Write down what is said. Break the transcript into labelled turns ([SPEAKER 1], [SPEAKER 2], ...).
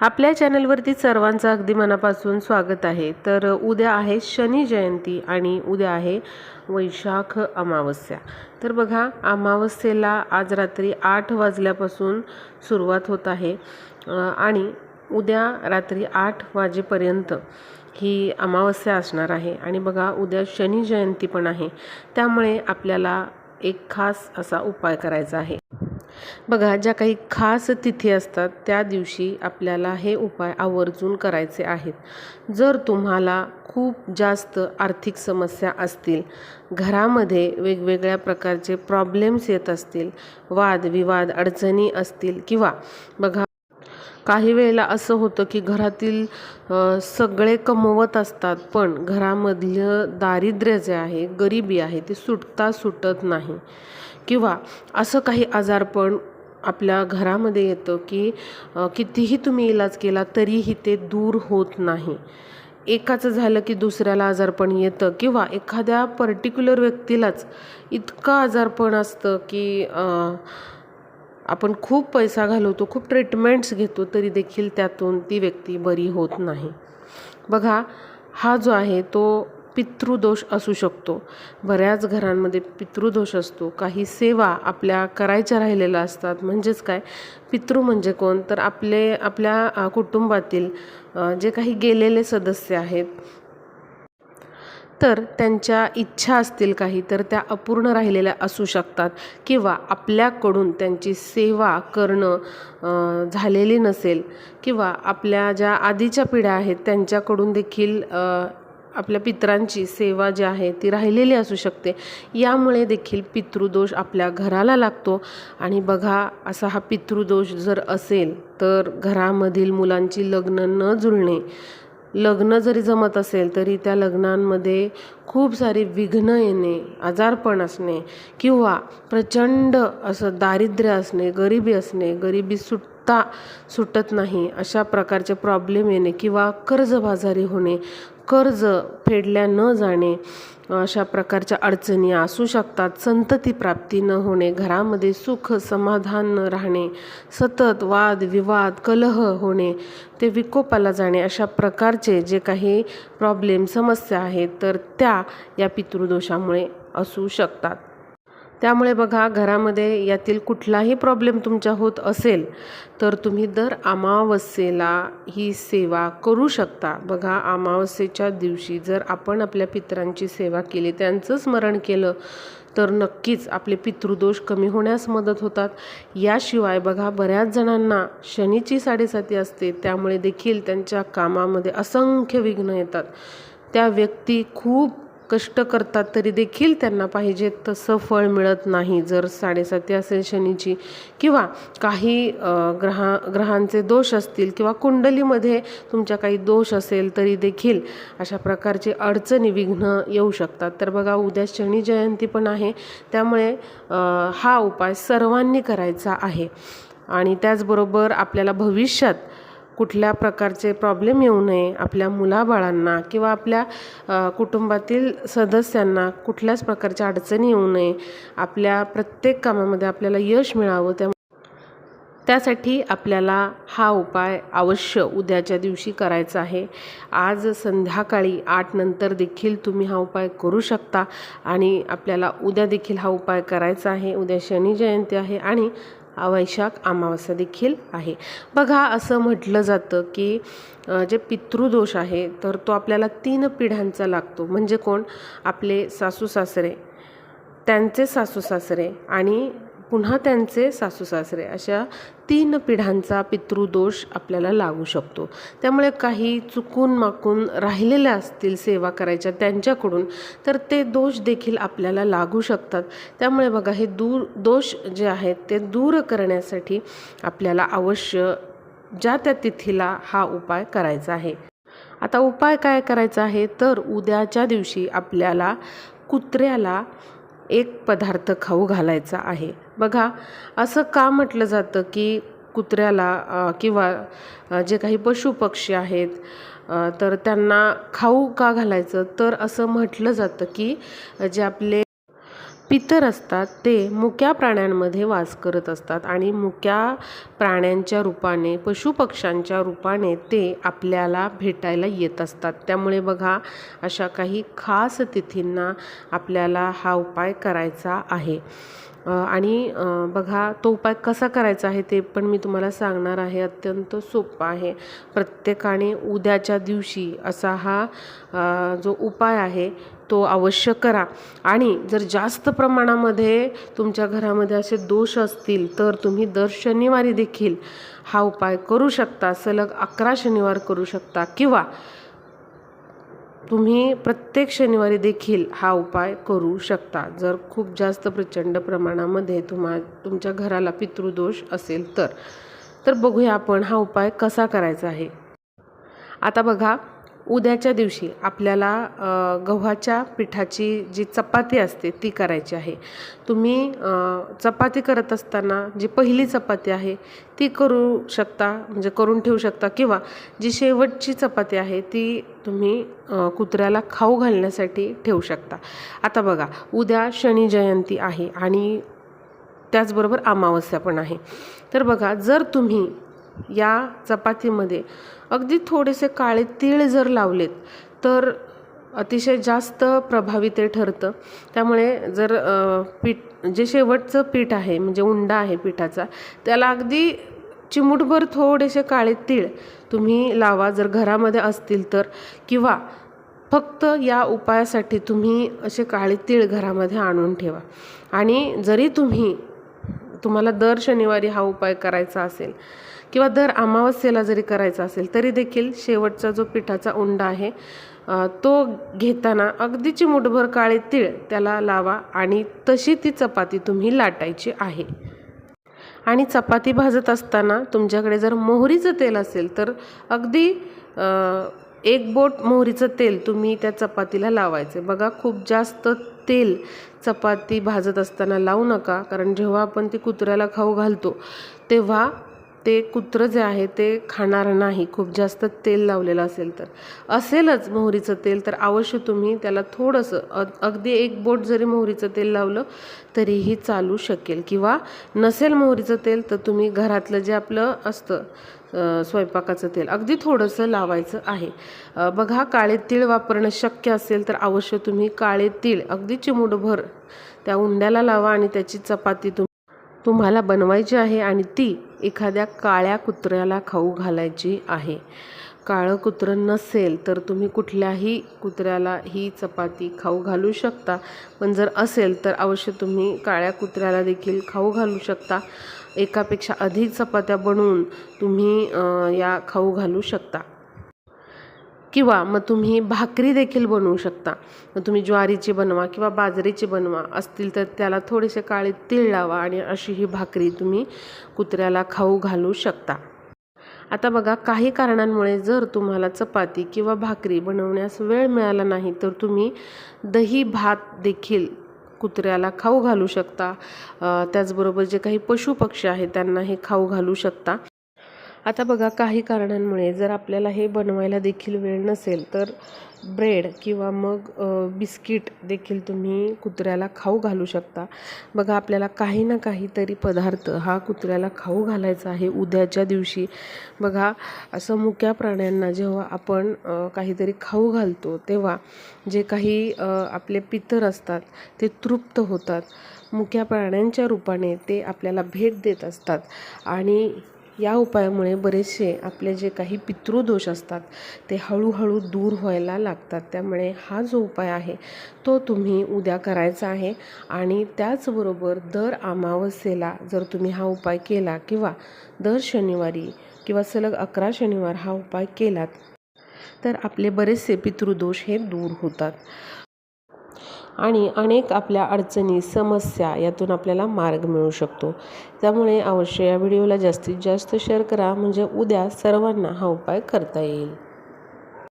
[SPEAKER 1] आपल्या चॅनलवरती सर्वांचं अगदी मनापासून स्वागत आहे. तर उद्या आहे शनी जयंती आणि उद्या आहे वैशाख अमावस्या. तर बघा अमावस्येला आज रात्री आठ वाजल्यापासून सुरुवात होत आहे. आणि उद्या रात्री आठ वाजेपर्यंत ही अमावस्या असणार आहे. आणि बघा उद्या शनी जयंती पण आहे. त्यामुळे आपल्याला एक खास असा उपाय करायचा आहे. बघा ज्या काही खास तिथी असतात त्या दिवशी आपल्याला हे उपाय आवर्जून करायचे आहेत. जर तुम्हाला खूप जास्त आर्थिक समस्या असतील घरामध्ये वेगवेगळ्या प्रकारचे प्रॉब्लेम्स येत असतील वादविवाद अडचणी असतील किंवा बघा काही वेळेला असं होतं की घरातील सगळे कमवत असतात पण घरामधलं दारिद्र्य जे आहे गरिबी आहे ती सुटता सुटत नाही. किंवा असं काही आजारपण आपल्या घरामध्ये येतं की कितीही तुम्ही इलाज केला तरीही ते दूर होत नाही. एकाचं झालं की दुसऱ्याला आजारपण येतं किंवा एखाद्या पर्टिक्युलर व्यक्तीलाच इतकं आजारपण असतं की आपण खूप पैसा घालवतो खूप ट्रीटमेंट्स घेतो तरी देखील त्यातून ती व्यक्ती बरी होत नाही. बघा हा जो आहे तो पितृदोष असू शकतो. बऱ्याच घरांमध्ये पितृदोष असतो. काही सेवा आपल्या करायच्या राहिलेल्या असतात. म्हणजेच काय? पितृ म्हणजे कोण? तर आपले आपल्या कुटुंबातील जे काही गेलेले सदस्य आहेत तर त्यांच्या इच्छा असतील काही तर त्या अपूर्ण राहिलेल्या असू शकतात किंवा आपल्याकडून त्यांची सेवा करणं झालेली नसेल किंवा आपल्या ज्या आधीच्या पिढ्या आहेत त्यांच्याकडून देखील आपल्या पितरांची सेवा जी आहे ती राहिलेली असू शकते. यामुळे देखील पितृदोष आपल्या घराला लागतो आणि बघा असा हा पितृदोष जर असेल तर घरामधील मुलांची लग्न न जुळणे लग्न जरी जमत असेल तरी त्या लग्नांमध्ये खूप सारे विघ्न येणे आजारपण असणे किंवा प्रचंड असं दारिद्र्य असणे गरिबी असणे गरिबी सुटता सुटत नाही अशा प्रकारचे प्रॉब्लेम येणे किंवा कर्जबाजारी होणे कर्ज फेडल्या न जाणे अशा प्रकारच्या अडचणी असू शकतात. संतती प्राप्ती न होणे घरामध्ये सुख समाधान न राहणे सतत वाद विवाद कलह होणे ते विकोपाला जाणे अशा प्रकारचे जे काही प्रॉब्लेम समस्या आहेत तर त्या या पितृदोषामुळे असू शकतात. त्यामुळे बघा घरामध्ये यातील कुठलाही प्रॉब्लेम तुमच्या होत असेल तर तुम्ही दर अमावस्येला ही सेवा करू शकता. बघा अमावस्येच्या दिवशी जर आपण आपल्या पितरांची सेवा केली त्यांचं स्मरण केलं तर नक्कीच आपले पितृदोष कमी होण्यास मदत होतात. याशिवाय बघा बऱ्याच जणांना शनीची साडेसाती असते त्यामुळे देखील त्यांच्या कामामध्ये असंख्य विघ्न येतात. त्या व्यक्ती खूप कष्ट करतात तरी देखील त्यांना पाहिजे तसं फळ मिळत नाही. जर साडेसाती असेल शनीची किंवा काही ग्रहा ग्रहांचे दोष असतील किंवा कुंडलीमध्ये तुमच्या काही दोष असेल तरी देखील अशा प्रकारचे अडचणी विघ्न येऊ शकतात. तर बघा उद्या शनी जयंती पण आहे. त्यामुळे हा उपाय सर्वांनी करायचा आहे. आणि त्याचबरोबर आपल्याला भविष्यात कुठल्या प्रकारचे प्रॉब्लेम येऊ नये आपल्या मुलाबाळांना किंवा आपल्या कुटुंबातील सदस्यांना कुठल्याच प्रकारच्या अडचणी येऊ नये. आपल्या प्रत्येक कामामध्ये आपल्याला यश मिळावं त्या त्यासाठी आपल्याला हा उपाय अवश्य उद्याच्या दिवशी करायचा आहे. आज संध्याकाळी आठ नंतर देखील तुम्ही हा उपाय करू शकता आणि आपल्याला उद्या देखील हा उपाय करायचा आहे. उद्या शनी जयंती आहे आणि वैशाख अमावस्या देखील आहे. बघा असं म्हटलं जातं की जे पितृदोष आहे तर तो आपल्याला तीन पिढ्यांचा लागतो. म्हणजे कोण? आपले सासू सासरे त्यांचे सासू सासरे आणि पुन्हा त्यांचे सासू सासरे अशा तीन पिढ्यांचा पितृदोष आपल्याला लागू शकतो. त्यामुळे काही चुकून माकून राहिलेल्या असतील सेवा करायच्या त्यांच्याकडून तर ते दोष देखील आपल्याला लागू शकतात. त्यामुळे बघा हे दूर दोष जे आहेत ते दूर करण्यासाठी आपल्याला अवश्य ज्या त्या तिथीला हा उपाय करायचा आहे. आता उपाय काय करायचा आहे? तर उद्याच्या दिवशी आपल्याला कुत्र्याला एक पदार्थ खाऊ घालायचा आहे. बघा असं का म्हटलं जातं की कुत्र्याला किंवा जे काही पशुपक्षी आहेत तर त्यांना खाऊ का घालायचं? तर असं म्हटलं जातं की जे आपले पितर असतात ते मुक्या प्राण्यांमध्ये वास करत असतात आणि मुक्या प्राण्यांच्या रूपाने पशुपक्ष्यांच्या रूपाने ते आपल्याला भेटायला येत असतात. त्यामुळे बघा अशा काही खास तिथींना आपल्याला हा उपाय करायचा आहे. आणि बघा तो उपाय कसा करायचा आहे ते पण मी तुम्हाला सांगणार आहे. अत्यंत सोपा आहे. प्रत्येकाने उद्याच्या दिवशी असा हा जो उपाय आहे तो अवश्य करा. आणि जर जास्त प्रमाणामध्ये तुमच्या घरामध्ये असे दोष असतील तर तुम्ही दर शनिवारी देखील हा उपाय करू शकता. सलग अकरा शनिवार करू शकता. किंवा तुम्ही प्रत्येक शनिवारी देखील हा उपाय करू शकता. जर खूप जास्त प्रचंड प्रमाणामध्ये तुम्हा तुमच्या घराला पितृदोष असेल तर. तर बघूया आपण हा उपाय कसा करायचा आहे. आता बघा उद्याच्या दिवशी आपल्याला गव्हाच्या पिठाची जी चपाती असते ती करायची आहे. तुम्ही चपाती करत असताना जी पहिली चपाती आहे ती करू शकता म्हणजे करून ठेवू शकता किंवा जी शेवटची चपाती आहे ती तुम्ही कुत्र्याला खाऊ घालण्यासाठी ठेवू शकता. आता बघा उद्या शनी जयंती आहे आणि त्याचबरोबर अमावस्या पण आहे. तर बघा जर तुम्ही या चपातीमध्ये. अगदी थोडेसे काळे तीळ जर लावलेत तर अतिशय जास्त प्रभावी ते ठरतं. त्यामुळे जर पीठ जे शेवटचं पीठ आहे म्हणजे उंडा आहे पिठाचा त्याला अगदी चिमूटभर थोडेसे काळे तीळ तुम्ही लावा. जर घरामध्ये असतील तर किंवा फक्त या उपायासाठी तुम्ही असे काळे तीळ घरामध्ये आणून ठेवा. आणि जरी तुम्ही तुम्हाला दर शनिवारी हा उपाय करायचा असेल किंवा दर अमावस्येला जरी करायचा असेल तरी देखील शेवटचा जो पिठाचा उंडा आहे तो घेताना अगदी चिमूटभर काळे तीळ त्याला लावा आणि तशी ती चपाती तुम्ही लाटायची आहे. आणि चपाती भाजत असताना तुमच्याकडे जर मोहरीचं तेल असेल तर अगदी एक बोट मोहरीचं तेल तुम्ही त्या चपातीला लावायचे. बघा खूप जास्त तेल चपाती भाजत असताना लावू नका कारण जेव्हा आपण ती कुत्र्याला खाऊ घालतो तेव्हा ते कुत्रं जे आहे ते खाणार नाही. खूप जास्त तेल लावलेलं असेल तर. असेलच मोहरीचं तेल तर अवश्य तुम्ही त्याला थोडंसं अगदी एक बोट जरी मोहरीचं तेल लावलं तरीही चालू शकेल. किंवा नसेल मोहरीचं तेल तर तुम्ही घरातलं जे आपलं असतं स्वयंपाकाचं तेल अगदी थोडंसं लावायचं आहे. बघा काळे तीळ वापरणं शक्य असेल तर अवश्य तुम्ही काळे तीळ अगदी चिमूटभर त्या उंड्याला लावा आणि त्याची चपाती तुम तुम्हाला बनवायची आहे आणि ती एखाद्या काळ्या कुत्र्याला खाऊ घालायची आहे. काळं कुत्रं नसेल तर तुम्ही कुठल्याही कुत्र्याला ही चपाती खाऊ घालू शकता. पण जर असेल तर अवश्य तुम्ही काळ्या कुत्र्याला देखील खाऊ घालू शकता. एकापेक्षा अधिक चपात्या बनवून तुम्ही या खाऊ घालू शकता. किंवा मग तुम्ही भाकरी देखील बनवू शकता. मग तुम्ही ज्वारीची बनवा किंवा बाजरीची बनवा असतील तर त्याला थोडेसे काळे तीळ लावा आणि अशी ही भाकरी तुम्ही कुत्र्याला खाऊ घालू शकता. आता बघा काही कारणांमुळे जर तुम्हाला चपाती किंवा भाकरी बनवण्यास वेळ मिळाला नाही तर तुम्ही दही भात देखील कुत्र्याला खाऊ घालू शकता. त्याचबरोबर जे काही पशुपक्षी आहेत त्यांना हे खाऊ घालू शकता. आता बघा काही कारणांमुळे जर आपल्याला हे बनवायला देखील वेळ नसेल तर ब्रेड किंवा मग बिस्किट देखील तुम्ही कुत्र्याला खाऊ घालू शकता. बघा आपल्याला काही ना काहीतरी पदार्थ हा कुत्र्याला खाऊ घालायचा आहे उद्याच्या दिवशी. बघा असं मुक्या प्राण्यांना जेव्हा आपण काहीतरी खाऊ घालतो तेव्हा जे काही आपले पितर असतात ते तृप्त होतात. मुक्या प्राण्यांच्या रूपाने ते आपल्याला भेट देत असतात. आणि या उपायामुळे बरेचसे आपले जे काही पितृदोष असतात ते हळूहळू दूर व्हायला लागतात. त्यामुळे हा जो उपाय आहे तो तुम्ही उद्या करायचा आहे आणि त्याचबरोबर दर अमावस्येला जर तुम्ही हा उपाय केला किंवा दर शनिवारी किंवा सलग अकरा शनिवार हा उपाय केलात तर आपले बरेचसे पितृदोष हे दूर होतात. आणि अनेक आपल्या अडचणी समस्या यातून आपल्याला मार्ग मिळू शकतो. त्यामुळे अवश्य या व्हिडिओला जास्तीत जास्त शेअर करा. म्हणजे उद्या सर्वांना हा उपाय करता येईल.